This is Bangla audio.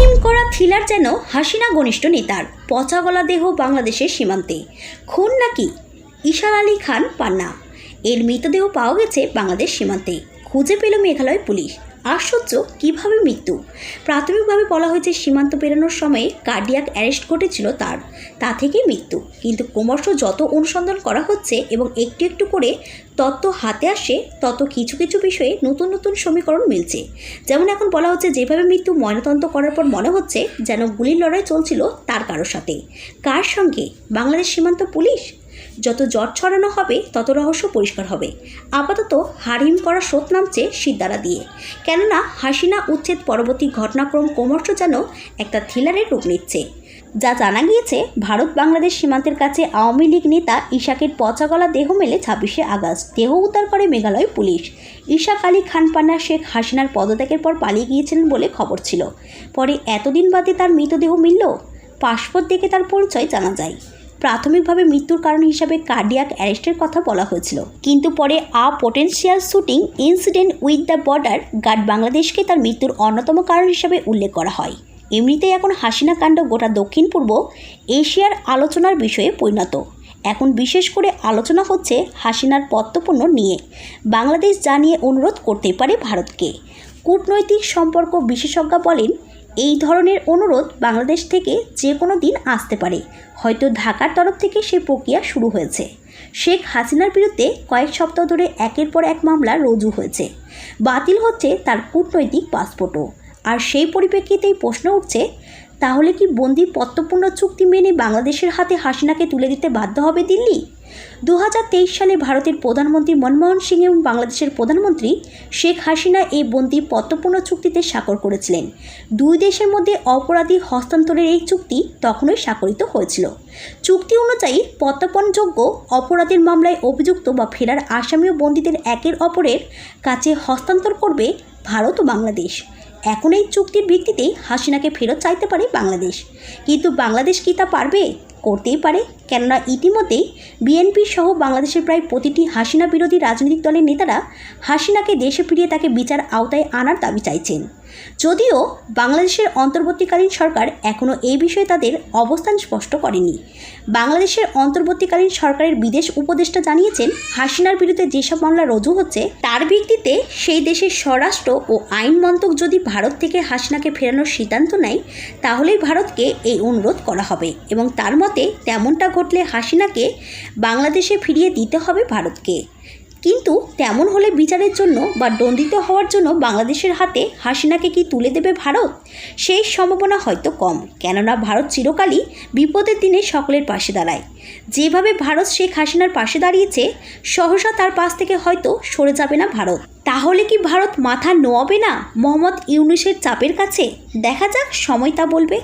হিম করা থ্রিলার যেন হাসিনা ঘনিষ্ঠ নেতার পচা গলা দেহ বাংলাদেশের সীমান্তে। খুন নাকি ঈশান আলী খান পান্না? এর মৃতদেহ পাওয়া গেছে বাংলাদেশ সীমান্তে। খুঁজে পেল মেঘালয় পুলিশ। আশ্চর্য, কীভাবে মৃত্যু? প্রাথমিকভাবে বলা হয়েছে সীমান্ত পেরোনোর সময়ে কার্ডিয়াক অ্যারেস্ট ঘটেছিল তার। তা থেকেই মৃত্যু। কিন্তু ক্রমশ যত অনুসন্ধান করা হচ্ছে এবং একটু একটু করে তত্ত্ব হাতে আসে, তত কিছু কিছু বিষয়ে নতুন নতুন সমীকরণ মিলছে। যেমন এখন বলা হচ্ছে যেভাবে মৃত্যু ময়নাতদন্ত করার পর মনে হচ্ছে যেন গুলির লড়াই চলছিল তার কারোর সাথে কার সঙ্গে? বাংলাদেশ সীমান্ত পুলিশ? যত জট ছড়ানো হবে, তত রহস্য পরিষ্কার হবে। আপাতত হারহিম করা স্রোত নামছে সিদ্ধারা দিয়ে। কেননা হাসিনা উচ্ছেদ পরবর্তী ঘটনাক্রম ক্রমশ যেন একটা থ্রিলারের রূপ নিচ্ছে। যা জানা গিয়েছে, ভারত বাংলাদেশ সীমান্তের কাছে আওয়ামী লীগ নেতা ইশাকের পচা গলা দেহ মেলে ছাব্বিশে আগস্ট। দেহ উদ্ধার করে মেঘালয় পুলিশ। ইশাক আলী খানপান্না শেখ হাসিনার পদত্যাগের পর পালিয়ে গিয়েছিলেন বলে খবর ছিল। পরে এতদিন বাদে তার মৃতদেহ মিলল? পাসপোর্ট দেখে তার পরিচয় জানা যায়। প্রাথমিকভাবে মৃত্যুর কারণ হিসাবে কার্ডিয়াক অ্যারেস্টের কথা বলা হয়েছিল। কিন্তু পরে a potential shooting incident with the border guard বাংলাদেশকে তার মৃত্যুর অন্যতম কারণ হিসাবে উল্লেখ করা হয়। এমনিতেই এখন হাসিনা কাণ্ড গোটা দক্ষিণ পূর্ব এশিয়ার আলোচনার বিষয়ে পরিণত। এখন বিশেষ করে আলোচনা হচ্ছে হাসিনার পত্তপণ্য নিয়ে। বাংলাদেশ জানিয়ে অনুরোধ করতে পারে ভারতকে। কূটনৈতিক সম্পর্ক বিশেষজ্ঞ বলেন এই ধরনের অনুরোধ বাংলাদেশ থেকে যে কোনো দিন আসতে পারে। হয়তো ঢাকার তরফ থেকে সেই প্রক্রিয়া শুরু হয়েছে। শেখ হাসিনার বিরুদ্ধে কয়েক সপ্তাহ ধরে একের পর এক মামলা রুজু হয়েছে। বাতিল হচ্ছে তার কূটনৈতিক পাসপোর্টও। আর সেই পরিপ্রেক্ষিতেই প্রশ্ন উঠছে, তাহলে কি বন্দি পত্তপূর্ণ চুক্তি মেনে বাংলাদেশের হাতে হাসিনাকে তুলে দিতে বাধ্য হবে দিল্লি? দু হাজার তেইশ সালে ভারতের প্রধানমন্ত্রী মনমোহন সিং এবং বাংলাদেশের প্রধানমন্ত্রী শেখ হাসিনা এই বন্দি পত্তপূর্ণ চুক্তিতে স্বাক্ষর করেছিলেন। দুই দেশের মধ্যে অপরাধী হস্তান্তরের এই চুক্তি তখনই স্বাক্ষরিত হয়েছিল। চুক্তি অনুযায়ী প্রত্যর্পণযোগ্য অপরাধের মামলায় অভিযুক্ত বা ফেরার আসামি ও বন্দীদের একের অপরের কাছে হস্তান্তর করবে ভারত ও বাংলাদেশ। এখন এই চুক্তির ভিত্তিতেই হাসিনাকে ফেরত চাইতে পারে বাংলাদেশ। কিন্তু বাংলাদেশ কি তা পারবে? করতেই পারে। কেননা ইতিমধ্যেই বিএনপি সহ বাংলাদেশের প্রায় প্রতিটি হাসিনা বিরোধী রাজনৈতিক দলের নেতারা হাসিনাকে দেশে ফিরিয়ে তাকে বিচার আওতায় আনার দাবি চাইছেন। যদিও বাংলাদেশের অন্তর্বর্তীকালীন সরকার এখনও এই বিষয়ে তাদের অবস্থান স্পষ্ট করেনি। বাংলাদেশের অন্তর্বর্তীকালীন সরকারের বিদেশ উপদেষ্টা জানিয়েছেন, হাসিনার বিরুদ্ধে যেসব মামলা রুজু হচ্ছে, তার ভিত্তিতে সেই দেশের স্বরাষ্ট্র ও আইন মন্ত্রক যদি ভারত থেকে হাসিনাকে ফেরানোর সিদ্ধান্ত নেয়, তাহলেই ভারতকে এই অনুরোধ করা হবে এবং তার মতে তেমনটা ঘটলে হাসিনাকে বাংলাদেশে ফিরিয়ে দিতে হবে ভারতকে। কিন্তু তেমন হলে বিচারের জন্য বা দণ্ডিত হওয়ার জন্য বাংলাদেশের হাতে হাসিনাকে কি তুলে দেবে ভারত? সেই সম্ভাবনা হয়তো কম। কেননা ভারত চিরকালই বিপদের দিনে সকলের পাশে দাঁড়ায়। যেভাবে ভারত শেখ হাসিনার পাশে দাঁড়িয়েছে, সহসা তার পাশ থেকে হয়তো সরে যাবে না ভারত। তাহলে কি ভারত মাথা নোয়াবে না মোহাম্মদ ইউনুসের চাপের কাছে? দেখা যাক, সময় তা বলবে।